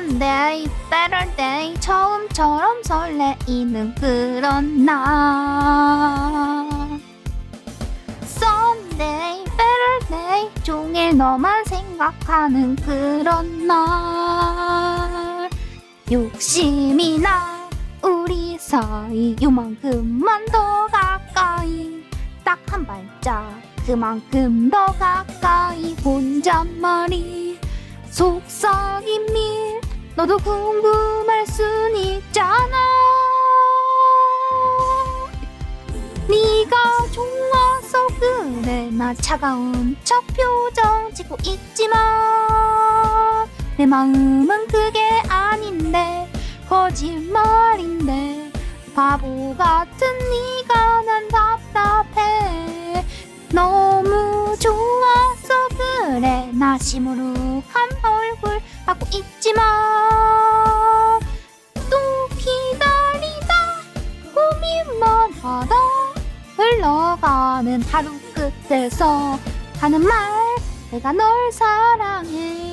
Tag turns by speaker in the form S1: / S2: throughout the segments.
S1: One day, better day 처음처럼 설레이는 그런 날 Sunday, better day 종일 너만 생각하는 그런 날 욕심이 나. 우리 사이 요만큼만 더 가까이. 딱 한 발짝 그만큼 더 가까이. 혼잣말이 속삭임이 너도 궁금할 순 있잖아. 네가 좋아서 그래. 나 차가운 척 표정 짓고 있지만 내 마음은 그게 아닌데 거짓말인데. 바보 같은 네가 난 답답해. 너무 그래 나 시무룩한 얼굴 하고 있지만 또 기다리다 고민만 하다 흘러가는 하루 끝에서 하는 말 내가 널 사랑해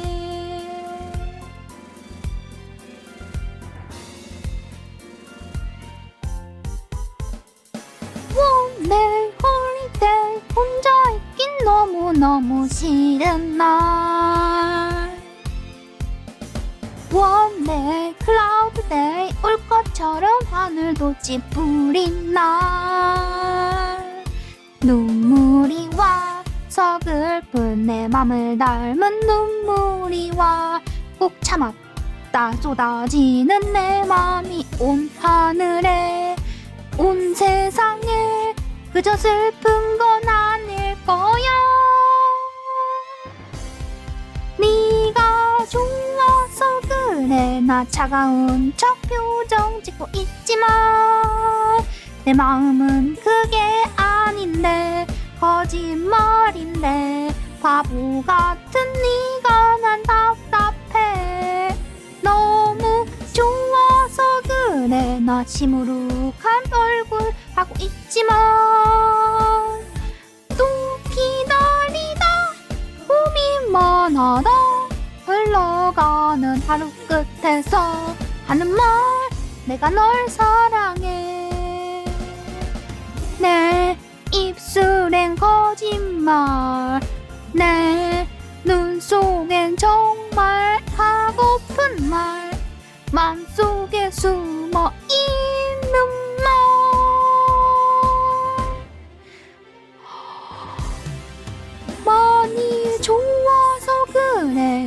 S1: 너무너무 싫은 날. 원데이 클라우드데이 올 것처럼 하늘도 찌푸린 날. 눈물이 와 서글픈 내 맘을 닮은 눈물이 와꼭 참았다 쏟아지는 내 맘이 온 하늘에. 온 세상에 그저 슬픈 건 아닐 거야 좋아서 그래. 나 차가운 척 표정 짓고 있지만 내 마음은 그게 아닌데 거짓말인데. 바보 같은 네가 난 답답해. 너무 좋아서 그래. 나 시무룩한 얼굴 하고 있지만 흘러가는 하루 끝에서 하는 말 내가 널 사랑해. 내 입술엔 거짓말 내 눈 속엔 정말 하고픈 말 맘 속에 숨어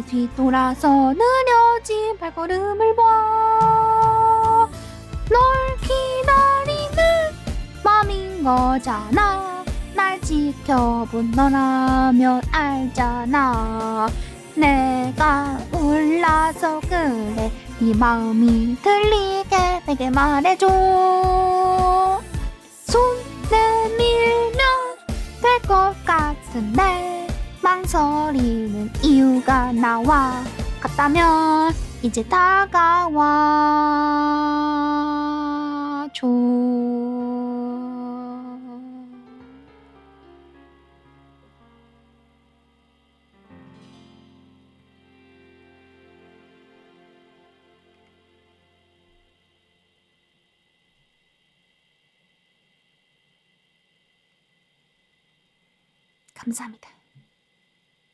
S1: 뒤돌아서 느려진 발걸음을 봐. 널 기다리는 맘인 거잖아. 날 지켜본 너라면 알잖아. 내가 몰라서 그래. 네 마음이 들리게 내게 말해줘. 손 내밀면 될 것 같은데 망설이는 이유가 나와. 같다면 이제 다가와. 줘 감사합니다.